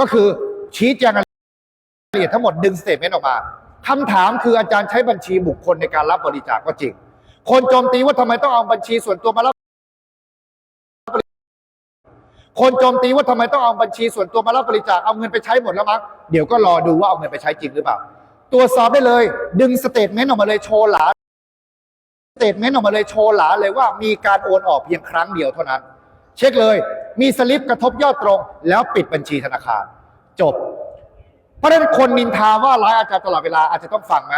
ก็คือชี้แจงรายละเอียดทั้งหมดดึงสเตทเมนต์ออกมาคำถามคืออาจารย์ใช้บัญชีบุคคลในการรับบริจาคก็จริง คนโจมตีว่าทำไมต้องเอาบัญชีส่วนตัวมารับ คนโจมตีว่าทำไมต้องเอาบัญชีส่วนตัวมารับบริจาคเอาเงินไปใช้หมดแล้วมั้งเดี๋ยวก็รอดูว่าเอาเงินไปใช้จริงหรือเปล่าตรวจสอบได้เลย ดึงสเตทเมนต์ออกมาเลยโชว์หลาสเตทเมนต์ออกมาเลยโชว์หลาเลยว่ามีการโอนออกเพียงครั้งเดียวเท่านั้น เช็คเลย มีสลิปกระทบยอดตรง แล้วปิดบัญชีธนาคาร จบ เพราะฉะนั้นคนนินทาว่าร้ายอาจารย์ตลอดเวลาอาจจะต้องฟังไหม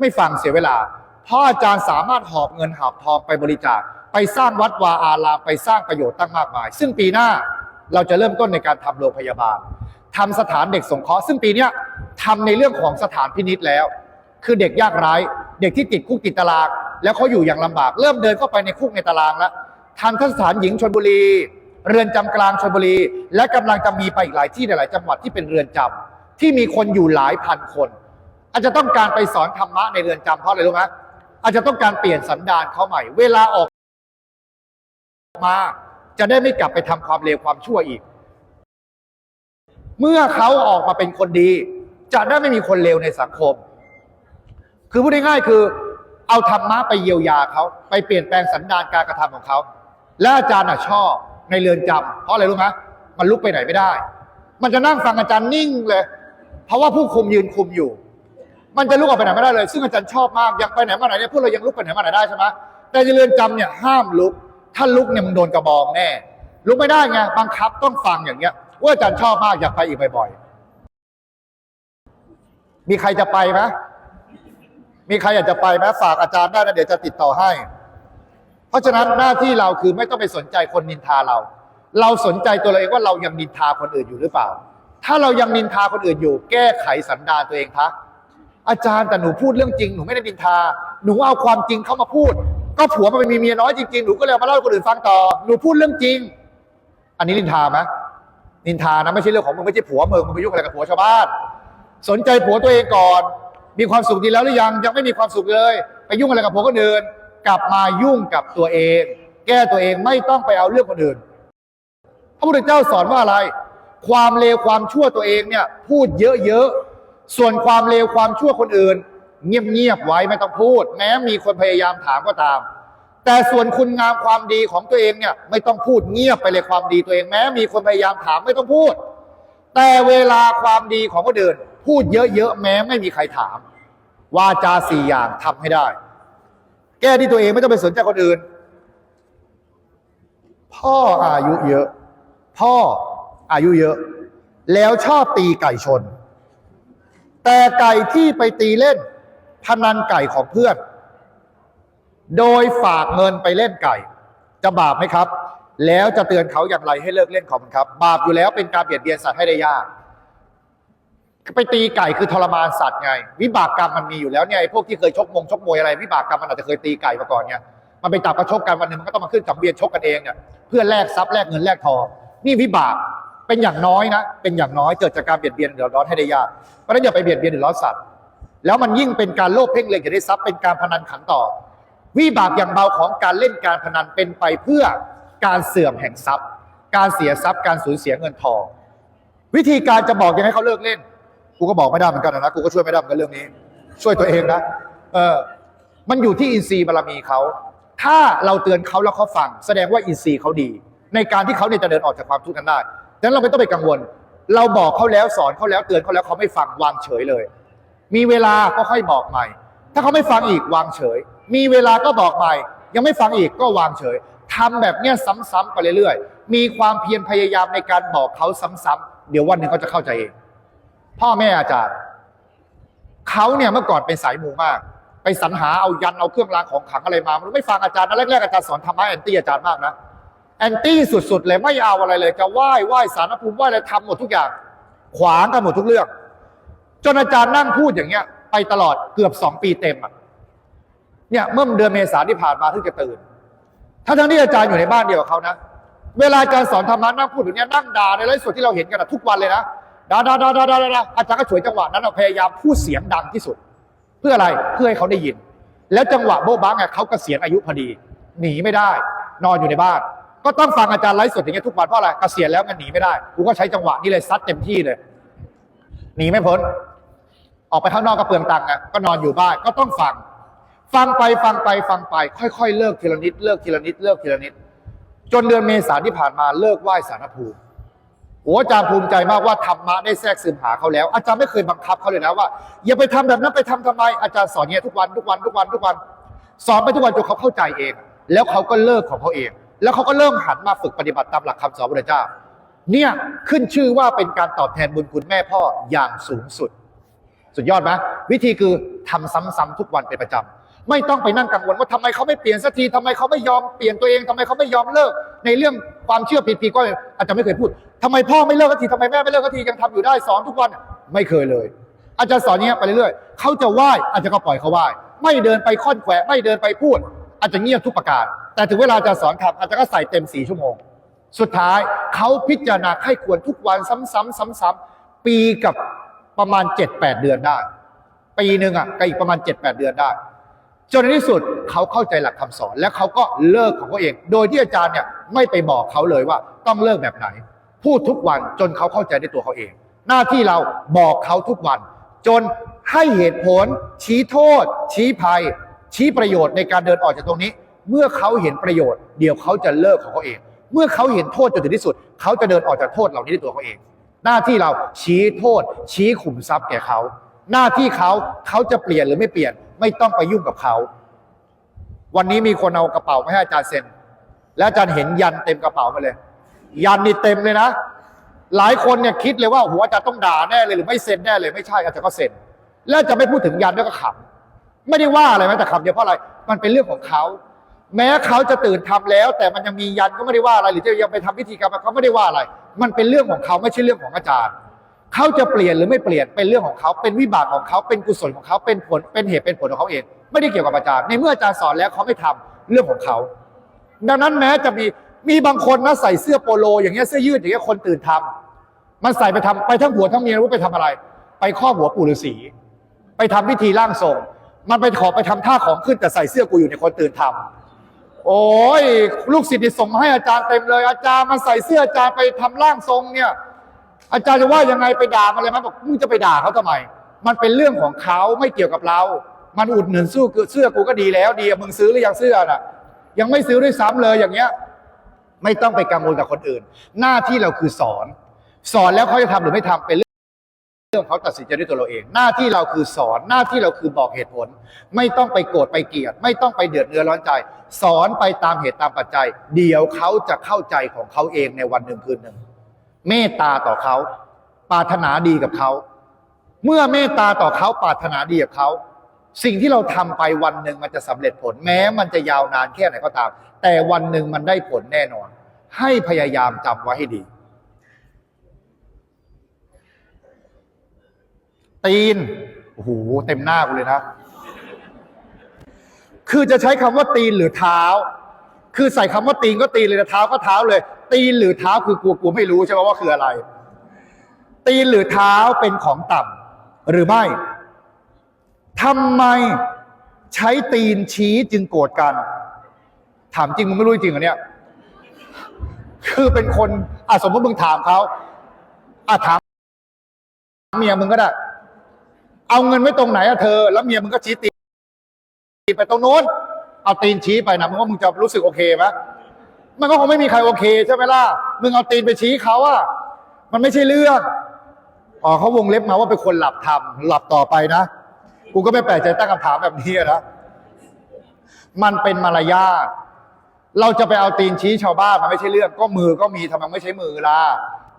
ไม่ฟังเสียเวลา เพราะอาจารย์สามารถหอบเงินหอบทองไปบริจาค ไปสร้างวัดวาอารามไปสร้างประโยชน์ตั้งมากมาย ซึ่งปีหน้าเราจะเริ่มต้นในการทำโรงพยาบาลทำสถานเด็กสงเคราะห์ซึ่งปีนี้ยทำในเรื่องของสถานพินิษแล้ว คือเด็กยากไร้เด็กที่ติดคุกติดตาราง แล้วเขาอยู่อย่างลำบาก เริ่มเดินเข้าไปในคุกในตารางแล้วทางทัศถานหญิงชนบุรี เรือนจำกลางชนบุรี และกำลังจะมีไปอีกหลายที่หลายจังหวัดที่เป็นเรือนจำที่มีคนอยู่หลายพันคน อาจจะต้องการไปสอนธรรมะในเรือนจำเพราะอะไรรู้ไหมอาจจะต้องการเปลี่ยนสันดานเขาใหม่ เวลาออกมา จะได้ไม่กลับไปทำความเลวความชั่วอีก เมื่อเขาออกมาเป็นคนดี จะได้ไม่มีคนเลวในสังคม คือพูดง่ายๆคือ เอาธรรมะไปเยียวยาเขาไปเปลี่ยนแปลงสันดานการกระทำของเขาและอาจารย์อะชอบ ในเรือนจำเพราะอะไรรู้ไหมมันลุกไปไหนไม่ได้ มันจะนั่งฟังอาจารย์นิ่งเลย เพราะว่าผู้คุมยืนคุมอยู่ มันจะลุกออกไปไหนไม่ได้เลย ซึ่งอาจารย์ชอบมากอยากไปไหนมาไหนเนี่ยพวกเรายังลุกไปไหนมาไหนได้ใช่ไหมแต่ในเรือนจำเนี่ยห้ามลุก ถ้าลุกเนี่ยมึงโดนกระบองแน่ลุกไม่ได้ไงบังคับต้องฟังอย่างเงี้ยว่าอาจารย์ชอบมากอยากไปอีกบ่อยๆมีใครจะไปไหมมีใครอยากจะไปไหมฝากอาจารย์ได้นะเดี๋ยวจะติดต่อให้ เพราะฉะนั้นหน้าที่เราคือไม่ต้องไปสนใจคนนินทาเรา เราสนใจตัวเราเองว่าเรายังนินทาคนอื่นอยู่หรือเปล่า ถ้าเรายังนินทาคนอื่นอยู่ แก้ไขสันดานตัวเองคะอาจารย์แต่หนูพูดเรื่องจริงหนูไม่ได้นินทา หนูเอาความจริงเข้ามาพูด ก็ผัวมันเป็นมีเมียน้อยจริงๆหนูก็เลยเอามาเล่าให้คนอื่นฟังต่อหนูพูดเรื่องจริง อันนี้นินทาไหมนินทานะไม่ใช่เรื่องของมึงไม่ใช่ผัวมึงมึงไปยุ่งอะไรกับผัวชาวบ้าน สนใจผัวตัวเองก่อน มีความสุขดีแล้วหรือยังยังไม่มีความสุขเลย ไปยุ่งอะไรกับผัวคนอื่น กลับมายุ่งกับตัวเอง แก้ตัวเองไม่ต้องไปเอาเรื่องคนอื่น พระพุทธเจ้าสอนว่าอะไร ความเลวความชั่วตัวเองเนี่ย พูดเยอะๆ ส่วนความเลวความชั่วคนอื่น เงียบๆไว้ไม่ต้องพูด แม้มีคนพยายามถามก็ตาม แต่ส่วนคุณงามความดีของตัวเองเนี่ย ไม่ต้องพูดเงียบไปเลยความดีตัวเอง แม้มีคนพยายามถามไม่ต้องพูด แต่เวลาความดีของคนอื่น พูดเยอะๆแม้ไม่มีใครถามวาจาสี่อย่างทำให้ได้ แก้ที่ตัวเองไม่ต้องไปสนใจคนอื่น พ่ออายุเยอะ พ่ออายุเยอะ แล้วชอบตีไก่ชน แต่ไก่ที่ไปตีเล่น พนันไก่ของเพื่อน โดยฝากเงินไปเล่นไก่ จะบาปไหมครับ แล้วจะเตือนเขาอย่างไรให้เลิกเล่นของมันครับ บาปอยู่แล้วเป็นการเบียดเบียนสัตว์ให้ได้ยาก ไปตีไก่คือทรมานสัตว์ไง วิบากกรรมมันมีอยู่แล้วเนี่ยไอ้พวกที่เคยชกมงชกมวยอะไร วิบากกรรมมันอาจจะเคยตีไก่มาก่อนเนี่ยมันไปจับกระชกกันวันหนึ่งมันก็ต้องมาขึ้นสังเวียนชกกันเองเนี่ยเพื่อแลกทรัพย์แลกเงินแลกทองนี่วิบากเป็นอย่างน้อยนะ เป็นอย่างน้อยเกิดจากการเบียดเบียนเดือดร้อนให้ได้ยากเพราะฉะนั้นอย่าไปเบียดเบียนเดือดร้อนสัตว์แล้วมันยิ่งเป็นการโลภเพ่งเล็งอยากได้ทรัพย์เป็นการพนันขันต่อ วิบากอย่างเบาของการเล่นการพนันเป็นไปเพื่อการเสื่อมแห่งทรัพย์ การเสียทรัพย์การสูญเสียเงินทอง วิธีการจะบอกยังให้เขาเลิกเล่น กูก็บอกไม่ได้เหมือนกันนะกูก็ช่วยไม่ได้เหมือนกันเรื่องนี้ ช่วยตัวเองนะเออมันอยู่ที่อินทรีย์บารมีเขา ถ้าเราเตือนเขาแล้วเขาฟัง แสดงว่าอินทรีย์เขาดี ในการที่เขาเนี่ยจะเดินออกจากความทุกข์นั้นได้ดังนั้นเราไม่ต้องไปกังวล เราบอกเขาแล้วสอนเขาแล้วเตือนเขาแล้วเขาไม่ฟังวางเฉยเลย มีเวลาก็ค่อยบอกใหม่ ถ้าเขาไม่ฟังอีกวางเฉย มีเวลาก็บอกใหม่ ยังไม่ฟังอีกก็วางเฉยทำแบบเนี้ยซ้ำๆไปเรื่อยๆ มีความเพียรพยายามในการบอกเขาซ้ำๆเดี๋ยววันหนึ่งเขาจะเข้าใจเอง พ่อแม่อาจารย์เขาเนี่ยเมื่อก่อนเป็นสายมูมาก ไปสรรหาเอายันเอาเครื่องรางของขลังอะไรมามันไม่ฟังอาจารย์นะแรกๆอาจารย์สอนธรรมะแอนตี้อาจารย์มากนะแอนตี้สุดๆเลยไม่เอาอะไรเลยจะไหว้ไหว้สารภูมิไหว้อะไรทำหมดทุกอย่าง ขวางกันหมดทุกเรื่องจนอาจารย์นั่งพูดอย่างเงี้ย ไปตลอดเกือบสองปีเต็มอะเนี่ยเมื่อเดือนเมษาที่ผ่านมาถึงจะตื่นถ้าทั้งที่อาจารย์อยู่ในบ้านเดียวกับเขานะเวลาอาจารย์สอนธรรมะนั่งพูดอย่างเนี้ยนั่งด่าในไลฟ์สดที่เราเห็นกันอะทุกวันเลยนะ ดาดาดาดาดาดาอาจารย์ก็ฉวยจังหวะนั้นเราพยายามพูดเสียงดังที่สุด เพื่ออะไรเพื่อให้เขาได้ยิน แล้วจังหวะโบ๊ะบ้างเขาเกษียณอายุพอดี หนีไม่ได้ นอนอยู่ในบ้านกก็ต้องฟังอาจารย์ไลฟ์สดอย่างเงี้ยทุกวันเพราะอะไรเกษียณแล้วมันหนีไม่ได้กูก็ใช้จังหวะนี้เลยซัดเต็มที่เลย หนีไม่พ้น ออกไปข้างนอกก็เปลืองตังค์ไงก็นอนอยู่บ้านก็ต้องฟัง ฟังไปฟังไปฟังไป ค่อย ๆ เลิกทีละนิดเลิกทีละนิดเลิกทีละนิด จนเดือนเมษาที่ผ่านมาเลิกไหว้สารภูมิ โอ้อาจารย์ภูมิใจมากว่าธรรมะได้แทรกซึมหาเขาแล้ว อาจารย์ไม่เคยบังคับเขาเลยนะว่าอย่าไปทำแบบนั้นไปทำทำไมอาจารย์สอนเนี้ยทุกวันทุกวันทุกวันทุกวันสอนไปทุกวันจนเขาเข้าใจเอง แล้วเขาก็เลิกของเขาเอง แล้วเขาก็เริ่มหันมาฝึกปฏิบัติตามหลักคำสอนพระเจ้า เนี่ยขึ้นชื่อว่าเป็นการตอบแทนบุญคุณแม่พ่ออย่างสูงสุด สุดยอดไหมวิธีคือทำซ้ำๆทุกวันเป็นประจำ ไม่ต้องไปนั่งกังวลว่าทำไมเขาไม่เปลี่ยนสักทีทำไมเขาไม่ยอมเปลี่ยนตัวเองทำไมเขาไม่ยอมเลิก ในเรื่องความเชื่อผิดๆก็อาจจะไม่เคยพูดทำไมพ่อไม่เลิกสักทีทำไมแม่ไม่เลิกสักทียังทำอยู่ได้สอนทุกวันไม่เคยเลย อาจารย์สอนเงี้ยไปเรื่อยๆเขาจะไหว้อาจจะก็ปล่อยเขาไหว้ไม่เดินไปค่อนแขวะไม่เดินไปพูด อาจจะเงียบทุกประการ แต่ถึงเวลาอาจารย์สอนครับอาจารย์ก็ใส่เต็มสี่ชั่วโมง สุดท้ายเขาพิจารณาให้ควรทุกวันซ้ำๆซ้ำๆปีกับประมาณ 7-8 เดือนได้ ปีหนึ่งอะก็อีกประมาณ 7-8 เดือนได้ จนในที่สุดเขาเข้าใจหลักคำสอน และเขาก็เลิกของเขาเอง โดยที่อาจารย์เนี่ยไม่ไปบอกเขาเลยว่าต้องเลิกแบบไหน พูดทุกวันจนเขาเข้าใจในตัวเขาเอง หน้าที่เราบอกเขาทุกวัน จนให้เหตุผล ชี้โทษ ชี้ภัย ชี้ประโยชน์ในการเดินออกจากตรงนี้ เมื่อเขาเห็นประโยชน์ เดี๋ยวเขาจะเลิกของเขาเอง เมื่อเขาเห็นโทษจนถึงที่สุด เขาจะเดินออกจากโทษเหล่านี้ด้วยตัวเขาเอง หน้าที่เราชี้โทษ ชี้ขุมทรัพย์แก่เขา หน้าที่เขาเขาจะเปลี่ยนหรือไม่เปลี่ยน ไม่ต้องไปยุ่งกับเขา วันนี้มีคนเอากระเป๋ามาให้อาจารย์เซ็น แล้วอาจารย์เห็นยันเต็มกระเป๋ามาเลย ยันนี่เต็มเลยนะ หลายคนเนี่ยคิดเลยว่าโอ้โหอาจารย์ต้องด่าแน่เลยหรือไม่เซ็นแน่เลยไม่ใช่อาจารย์ก็เซ็น แล้วจะไม่พูดถึงยันด้วยก็ขำไม่ได้ว่าอะไรแม้แต่คำเดียวเพราะอะไร มันเป็นเรื่องของเขา แม้เขาจะตื่นทำแล้ว แต่มันยังมียันก็ไม่ได้ว่าอะไรหรือจะยังไปทำพิธีกรรมเขาไม่ได้ว่าอะไร มันเป็นเรื่องของเขาไม่ใช่เรื่องของอาจารย์ เขาจะเปลี่ยนหรือไม่เปลี่ยนเป็นเรื่องของเขาเป็นวิบากของเขาเป็นกุศลของเขาเป็นผลเป็นเหตุเป็นผลของเขาเอง ไม่ได้เกี่ยวกับอาจารย์ในเมื่ออาจารย์สอนแล้วเขาไม่ทำเรื่องของเขา ดังนั้นแม้จะมีมีบางคนนะใส่เสื้อโปโล อย่างเงี้ยเสื้อยืดอย่างเงี้ยคนตื่นทำมันใส่ไปทำไปทั้งผัวทั้งเมียรู้ไปทำอะไร ไปครอบหัวปู่ฤาษีไปทำพิธีร่างทรง มันไปขอไปทำท่าของขึ้นแต่ใส่เสื้อกูอยู่ในคนตื่นทำโอ้ยลูกศิษย์นี่ส่งมาให้อาจารย์เต็มเลย อาจารย์มันใส่เสื้ออาจารย์ไปทำร่างทรงเนี่ย อาจารย์จะว่ายังไงไปด่ามันเลยมั้ยบอกมึงจะไปด่าเขาทำไม มันเป็นเรื่องของเขาไม่เกี่ยวกับเรา มันอุดหนุนสู้เสื้อกูก็ดีแล้วดีมึงซื้อหรือยังเสื้อน่ะ ยังไม่ซื้อด้วยซ้ำเลยอย่างเงี้ย ไม่ต้องไปกังวลกับคนอื่น หน้าที่เราคือสอน สอนแล้วเขาจะทำหรือไม่ทำเป็นเรื่องเรื่องเขาตัดสินใจด้วยตัวเราเอง หน้าที่เราคือสอนหน้าที่เราคือบอกเหตุผล ไม่ต้องไปโกรธไปเกลียด ไม่ต้องไปเดือดเนื้อร้อนใจ สอนไปตามเหตุตามปัจจัย เดี๋ยวเขาจะเข้าใจของเขาเองในวันหนึ่งคืนหนึ่ง เมตตาต่อเขาปรารถนาดีกับเขา เมื่อเมตตาต่อเขาปรารถนาดีกับเขา สิ่งที่เราทำไปวันหนึ่งมันจะสำเร็จผล แม้มันจะยาวนานแค่ไหนก็ตาม แต่วันหนึ่งมันได้ผลแน่นอน ให้พยายามจำไว้ให้ดี ตีนโอ้โหเต็มหน้ากูเลยนะ คือจะใช้คำว่าตีนหรือเท้า คือใส่คำว่าตีนก็ตีนเลยนะเท้าก็เท้าเลย ตีนหรือเท้าคือกูกูไม่รู้ใช่ไหมว่าคืออะไร ตีนหรือเท้าเป็นของต่ำหรือไม่ทำไมใช้ตีนชี้จึงโกรธกัน ถามจริงมึงไม่รู้จริงเหรอเนี่ย คือเป็นคนอะสมมติมึงถามเขาอะถามเมียมึงก็ได้ เอาเงินไว้ตรงไหนอะเธอ แล้วเมียมึงก็ชี้ตีนไปตรงโน้น เอาตีนชี้ไปนะมึงว่ามึงจะรู้สึกโอเคไหม มันก็คงไม่มีใครโอเคใช่ไหมล่ะ มึงเอาตีนไปชี้เขาอะมันไม่ใช่เรื่อง อ๋อเขาวงเล็บมาว่าเป็นคนหลับทำหลับต่อไปนะ กูก็ไม่แปลกใจตั้งคำถามแบบนี้นะ มันเป็นมารยาท เราจะไปเอาตีนชี้ชาวบ้านมันไม่ใช่เรื่อง ก็มือก็มีทำไมไม่ใช้มือล่ะ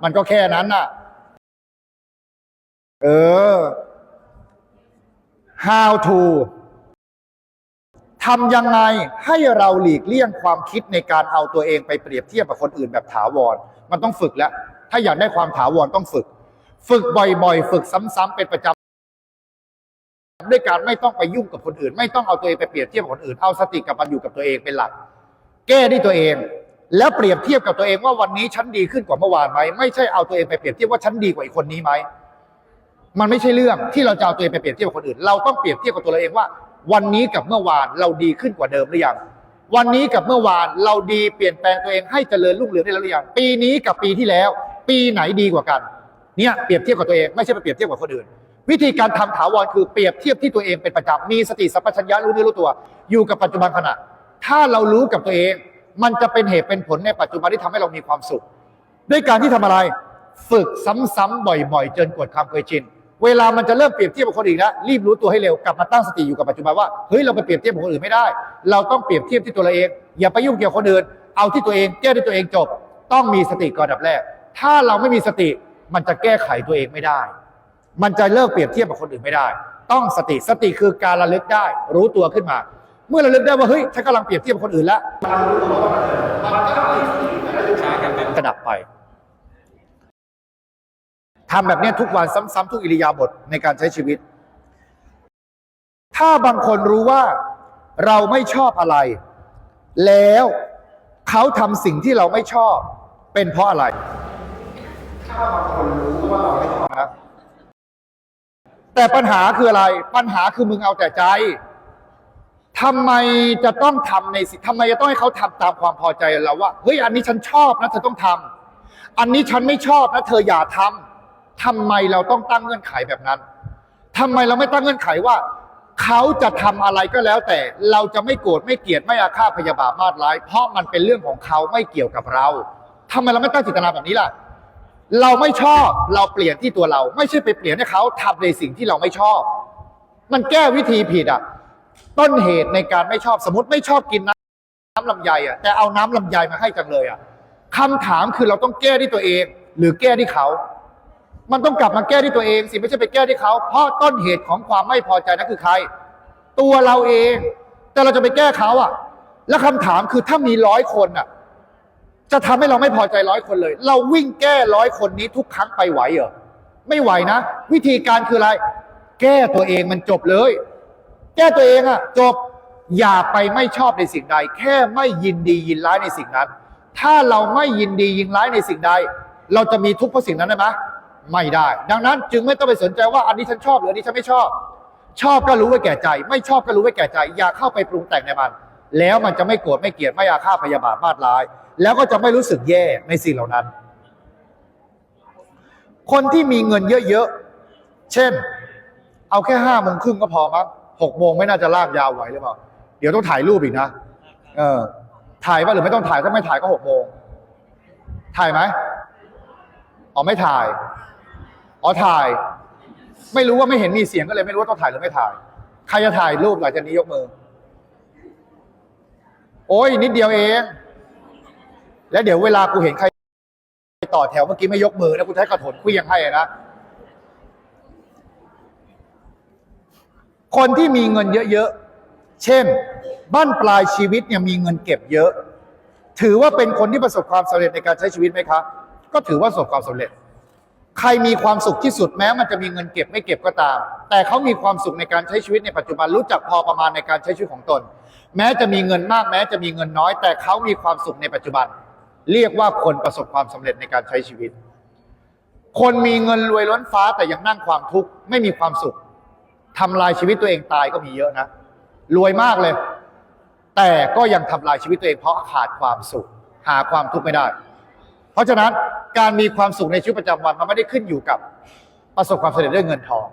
มันก็แค่นั้นน่ะ เออ how to ทำยังไงให้เราหลีกเลี่ยงความคิดในการเอาตัวเองไปเปรียบเทียบกับคนอื่นแบบถาวร มันต้องฝึกแล้ว ถ้าอยากได้ความถาวรต้องฝึก ฝึกบ่อยๆ ฝึกซ้ำๆเป็นประจำด้วยการไม่ต้องไปยุ่งกับคนอื่น ไม่ต้องเอาตัวเองไปเปรียบเทียบกับคนอื่นเอาสติกับมาอยู่กับตัวเองเป็นหลัก แก้ด้วยตัวเอง แล้วเปรียบเทียบกับตัวเองว่าวันนี้ฉันดีขึ้นกว่าเมื่อวานไหมไม่ใช่เอาตัวเองไปเปรียบเทียบว่าฉันดีกว่าอีกคนนี้ไหมมันไม่ใช่เรื่องที่เราจะเอาตัวเองไปเปรียบเทียบกับคนอื่น เราต้องเปรียบเทียบกับตัวเราเองว่า วันนี้กับเมื่อวานเราดีขึ้นกว่าเดิมหรือยัง วันนี้กับเมื่อวานเราดีเปลี่ยนแปลงตัวเองให้เจริญรุ่งเรืองได้แล้วหรือยัง ปีนี้กับปีที่แล้ว ปีไหนดีกว่ากัน เนี่ยเปรียบเทียบกับตัวเองไม่ใช่ไปเปรียบเทียบกับคนอื่น วิธีการทำถาวรคือเปรียบเทียบที่ตัวเองเป็นประจำมีสติสัมปชัญญะรู้เนื้อรู้ตัว อยู่กับปัจจุบันขณะ ถ้าเรารู้กับตัวเอง มันจะเป็นเหตุเป็นผลในปัจจุบันที่ทำให้เรามีความสุข ด้วยการที่ทำอะไร ฝึกซ้ำๆบ่อย ๆ จนกดความเคยชิน เวลามันจะเริ่มเปรียบเทียบกับคนอื่นแล้วรีบรู้ตัวให้เร็วกลับมาตั้งสติอยู่กับปัจจุบันว่าเฮ้ยเราไปเปรียบเทียบกับคนอื่นไม่ได้ เราต้องเปรียบเทียบที่ตัวเราเอง อย่าไปยุ่งเกี่ยวกับคนอื่นเอาที่ตัวเองแก้ที่ตัวเองจบ ต้องมีสติก่อนอันดับแรก ถ้าเราไม่มีสติมันจะแก้ไขตัวเองไม่ได้ มันจะเลิกเปรียบเทียบกับคนอื่นไม่ได้ ต้องสติสติคือการระลึกได้ รู้ตัวขึ้นมา เมื่อระลึกได้ว่าเฮ้ยฉันกำลังเปรียบเทียบกับคนอื่นแล้วกระดับไป ทำแบบนี้ทุกวันซ้ำๆทุกอิริยาบถในการใช้ชีวิต ถ้าบางคนรู้ว่าเราไม่ชอบอะไร แล้วเขาทำสิ่งที่เราไม่ชอบ เป็นเพราะอะไร ถ้าบางคนรู้ว่าเราไม่ชอบนะแต่ปัญหาคืออะไร ปัญหาคือมึงเอาแต่ใจทำไมจะต้องทำในสิ่งทำไมจะต้องให้เขาทำตามความพอใจเราว่า เฮ้ย อันนี้ฉันชอบนะเธอต้องทำอันนี้ฉันไม่ชอบนะเธออย่าทำ ทำไมเราต้องตั้งเงื่อนไขแบบนั้นทำไมเราไม่ตั้งเงื่อนไขว่า เขาจะทำอะไรก็แล้วแต่เราจะไม่โกรธไม่เกลียดไม่อาฆาตพยาบาทมาดร้าย เพราะมันเป็นเรื่องของเขาไม่เกี่ยวกับเราทำไมเราไม่ตั้งจิตนาแบบนี้ล่ะ เราไม่ชอบเราเปลี่ยนที่ตัวเรา ไม่ใช่ไปเปลี่ยนให้เขาทำในสิ่งที่เราไม่ชอบ มันแก้วิธีผิดอะ ต้นเหตุในการไม่ชอบสมมติไม่ชอบกินน้ำน้ำลำไยอะ แต่เอาน้ำลำไยมาให้จังเลยอะคำถามคือเราต้องแก้ที่ตัวเอง หรือแก้ที่เขา มันต้องกลับมาแก้ที่ตัวเองสิไม่ใช่ไปแก้ที่เขาเพราะต้นเหตุของความไม่พอใจนั้นคือใคร ตัวเราเอง แต่เราจะไปแก้เขาอะ แล้วคำถามคือถ้ามีร้อยคนอะ จะทำให้เราไม่พอใจร้อยคนเลย เราวิ่งแก้ร้อยคนนี้ทุกครั้งไปไหวเหรอไม่ไหวนะ วิธีการคืออะไร แก้ตัวเองมันจบเลย แก้ตัวเองอะ จบอย่าไปไม่ชอบในสิ่งใด แค่ไม่ยินดียินร้ายในสิ่งนั้น ถ้าเราไม่ยินดียินร้ายในสิ่งใด เราจะมีทุกข์เพราะสิ่งนั้นได้ไหม ไม่ได้ ดังนั้นจึงไม่ต้องไปสนใจว่าอันนี้ฉันชอบหรืออันนี้ฉันไม่ชอบ ชอบก็รู้ไว้แก่ใจ ไม่ชอบก็รู้ไว้แก่ใจ อย่าเข้าไปปรุงแต่งในมัน แล้วมันจะไม่โกรธไม่เกลียดไม่อาฆาตพยาบาทมาดร้าย แล้วก็จะไม่รู้สึกแย่ในสิ่งเหล่านั้น คนที่มีเงินเยอะๆเช่น เอาแค่ห้าโมงครึ่งก็พอมั้งหกโมงไม่น่าจะลากยาวไหวหรือเปล่าเดี๋ยวต้องถ่ายรูปอีกนะเออ ถ่ายป่ะหรือไม่ต้องถ่ายถ้าไม่ถ่ายก็หกโมงถ่ายไหมอ๋อไม่ถ่าย อ๋อถ่าย ไม่รู้ว่าไม่เห็นมีเสียงก็เลยไม่รู้ว่าต้องถ่ายหรือไม่ถ่าย ใครจะถ่ายรูปหลังจากนี้ยกมือ โอ้ยนิดเดียวเอง แล้วเดี๋ยวเวลากูเห็นใครต่อแถวเมื่อกี้ไม่ยกมือนะกูใช้กระถนคุยยังให้นะคนที่มีเงินเยอะๆ เช่น บ้านปลายชีวิตเนี่ยมีเงินเก็บเยอะ ถือว่าเป็นคนที่ประสบความสำเร็จในการใช้ชีวิตไหมครับก็ถือว่าประสบความสำเร็จ ใครมีความสุขที่สุดแม้มันจะมีเงินเก็บไม่เก็บก็ตาม แต่เขามีความสุขในการใช้ชีวิตในปัจจุบันรู้จักพอประมาณในการใช้ชีวิตของตน แม้จะมีเงินมากแม้จะมีเงินน้อย แต่เขามีความสุขในปัจจุบัน เรียกว่าคนประสบความสำเร็จในการใช้ชีวิต คนมีเงินรวยล้นฟ้าแต่ยังนั่งความทุกข์ไม่มีความสุขทำลายชีวิตตัวเองตายก็มีเยอะนะ รวยมากเลย แต่ก็ยังทำลายชีวิตตัวเองเพราะขาดความสุข หาความทุกข์ไม่ได้ เพราะฉะนั้น การมีความสุขในชีวิตประจำวันมันไม่ได้ขึ้นอยู่กับประสบความสำเร็จด้วยเงินทอง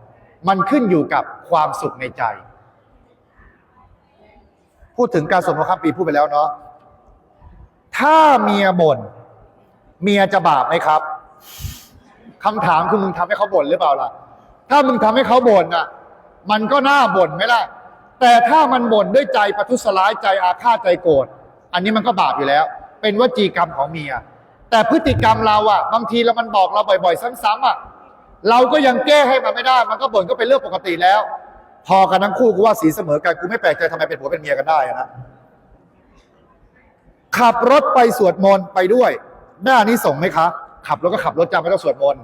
มันขึ้นอยู่กับความสุขในใจ พูดถึงการสมรสข้ามปีพูดไปแล้วเนาะถ้าเมียบ่นเมียจะบาปไหมครับคำถามคือมึงทำให้เขาบ่นหรือเปล่าล่ะ ถ้ามึงทำให้เขาบ่นอะ มันก็น่าบ่นไหมล่ะ แต่ถ้ามันบ่นด้วยใจประทุษร้ายใจอาฆาตใจโกรธอันนี้มันก็บาปอยู่แล้ว เป็นวจีกรรมของเมีย แต่พฤติกรรมเราอะบางทีเรามันบอกเราบ่อย ๆ ซ้ำๆอะเราก็ยังแก้ให้มันไม่ได้ มันก็บ่นก็เป็นเรื่องปกติแล้ว พอกันทั้งคู่กูว่าสีเสมอกันกูไม่แปลกใจทำไมเป็นผัวเป็นเมียกันได้นะขับรถไปสวดมนต์ไปด้วยได้อานี้ส่งไหมคะ ขับรถก็ขับรถจำไม่ต้องสวดมนต์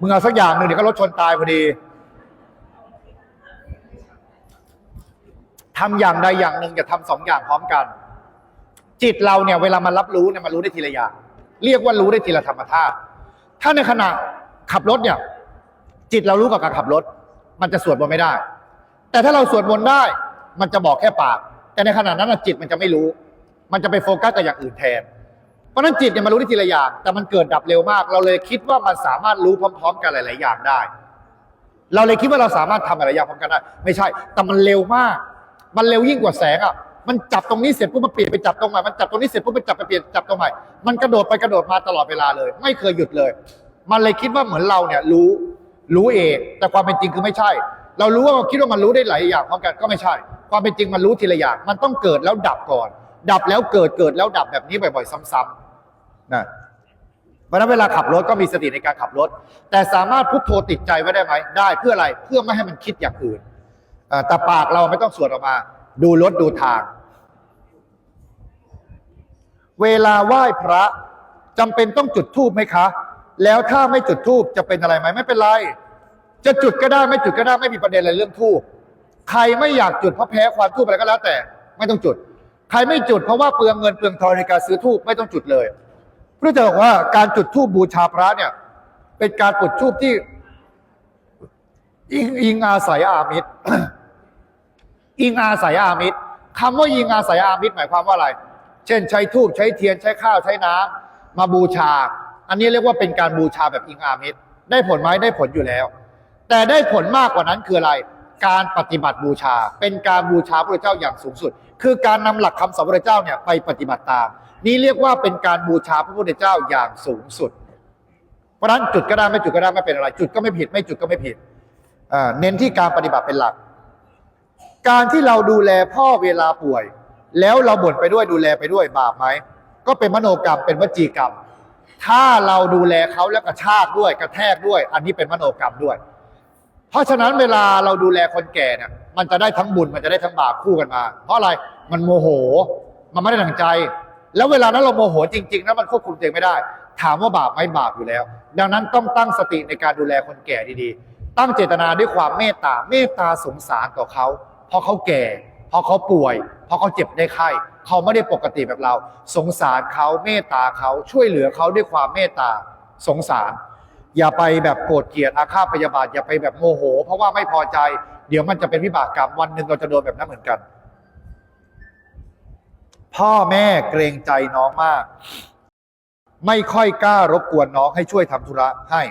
มึงเอาสักอย่างหนึ่งเดี๋ยวก็รถชนตายพอดีทำอย่างใดอย่างหนึ่งอย่าทำสองอย่างพร้อมกัน จิตเราเนี่ยเวลามันรับรู้เนี่ยมันรู้ได้ทีละอย่างเรียกว่ารู้ได้ทีละธรรมธาตุถ้าในขณะขับรถเนี่ย จิตเรารู้กับการขับรถ มันจะสวดมนต์ไม่ได้ แต่ถ้าเราสวดมนต์ได้ มันจะบอกแค่ปาก แต่ในขณะนั้นจิตมันจะไม่รู้ มันจะไปโฟกัสกับอย่างอื่นแทน เพราะนั้นจิตเนี่ยมันรู้ได้ทีละอย่าง แต่มันเกิดดับเร็วมาก เราเลยคิดว่ามันสามารถรู้พร้อม ๆ กันหลาย ๆ อย่างได้ เราเลยคิดว่าเราสามารถทำหลายอย่างพร้อมกันได้ ไม่ใช่ แต่มันเร็วมาก มันเร็วยิ่งกว่าแสงอะ มันจับตรงนี้เสร็จปุ๊บมันเปลี่ยนไปจับตรงใหม่มันจับตรงนี้เสร็จปุ๊บมันจับไปเปลี่ยนจับตรงใหม่มันกระโดดไปกระโดดมาตลอดเวลาเลย ไม่เคยหยุดเลย มันเลยคิดว่าเหมือนเราเนี่ยรู้รู้เองแต่ความเป็นจริงคือไม่ใช่ เรารู้ว่าเราคิดว่ามันรู้ได้หลายอย่างพร้อมกันก็ไม่ใช่ ความเป็นจริงมันรู้ทีละอย่างมันต้องเกิดแล้วดับก่อน ดับแล้วเกิดเกิดแล้วดับแบบนี้บ่อย ๆ ซ้ำๆนะเพราะฉะนั้นเวลาขับรถก็มีสติในการขับรถ แต่สามารถพุทโธติดใจไว้ได้ไหมได้เพื่ออะไรเพื่อไม่ให้มันคิดอย่างอื่นแต่ปากเราไม่ต้องสวดออกมา ดูรถดูทาง เวลาไหว้พระจำเป็นต้องจุดธูปไหมคะ แล้วถ้าไม่จุดธูปจะเป็นอะไรไหมไม่เป็นไร จะจุดก็ได้ไม่จุดก็ได้ไม่มีประเด็นอะไรเรื่องธูปใครไม่อยากจุดเพราะแพ้ความธูปอะไรก็แล้วแต่ ไม่ต้องจุด ใครไม่จุดเพราะว่าเปลืองเงินเปลืองทองในการซื้อธูปไม่ต้องจุดเลยพระเจ้าบอกว่าการจุดธูปบูชาพระเนี่ย เป็นการจุดธูปที่อิงอิงอาศัยอามิตร อิงอาศัยอามิตรคำว่าอิงอาศัยอามิตรหมายความว่าอะไร เช่น ใช้ธูปใช้เทียนใช้ข้าวใช้น้ำมาบูชา อันนี้เรียกว่าเป็นการบูชาแบบอิงอามิตรได้ผลไหมได้ผลอยู่แล้ว แต่ได้ผลมากกว่านั้นคืออะไร การปฏิบัติบูชา เป็นการบูชาพระเจ้าอย่างสูงสุด คือการนำหลักคำสอนพระเจ้าเนี่ยไปปฏิบัติตาม นี่เรียกว่าเป็นการบูชาพระพุทธเจ้าอย่างสูงสุด เพราะนั้นจุดก็ได้ไม่จุดก็ได้ไม่เป็นอะไร จุดก็ไม่ผิดไม่จุดก็ไม่ผิดเน้นที่การปฏิบัติเป็นหลัก การที่เราดูแลพ่อเวลาป่วย แล้วเราบ่นไปด้วยดูแลไปด้วยบาปไหมก็เป็นมโนกรรมเป็นวจีกรรม ถ้าเราดูแลเขาแล้วกระชากด้วยกระแทกด้วย อันนี้เป็นมโนกรรมด้วย เพราะฉะนั้นเวลาเราดูแลคนแก่เนี่ยมันจะได้ทั้งบุญมันจะได้ทั้งบาปคู่กันมา เพราะอะไรมันโมโห มันไม่ได้ดังใจ แล้วเวลานั้นเราโมโหจริงๆแล้วมันควบคุมตัวเองไม่ได้ ถามว่าบาปไหมบาปอยู่แล้ว ดังนั้นต้องตั้งสติในการดูแลคนแก่ดีๆ ตั้งเจตนาด้วยความเมตตาเมตตาสงสารต่อเขา เพราะเขาแก่ เพราะเขาป่วย เพราะเขาเจ็บได้ไข้ เขาไม่ได้ปกติแบบเรา สงสารเขาเมตตาเขาช่วยเหลือเขาด้วยความเมตตาสงสาร อย่าไปแบบโกรธเกลียดอาฆาตพยาบาทอย่าไปแบบโมโห เพราะว่าไม่พอใจเดี๋ยวมันจะเป็นวิบากกรรมวันหนึ่งเราจะโดนแบบนั้นเหมือนกัน พ่อแม่เกรงใจน้องมาก ไม่ค่อยกล้ารบกวนน้องให้ช่วยทำธุระให้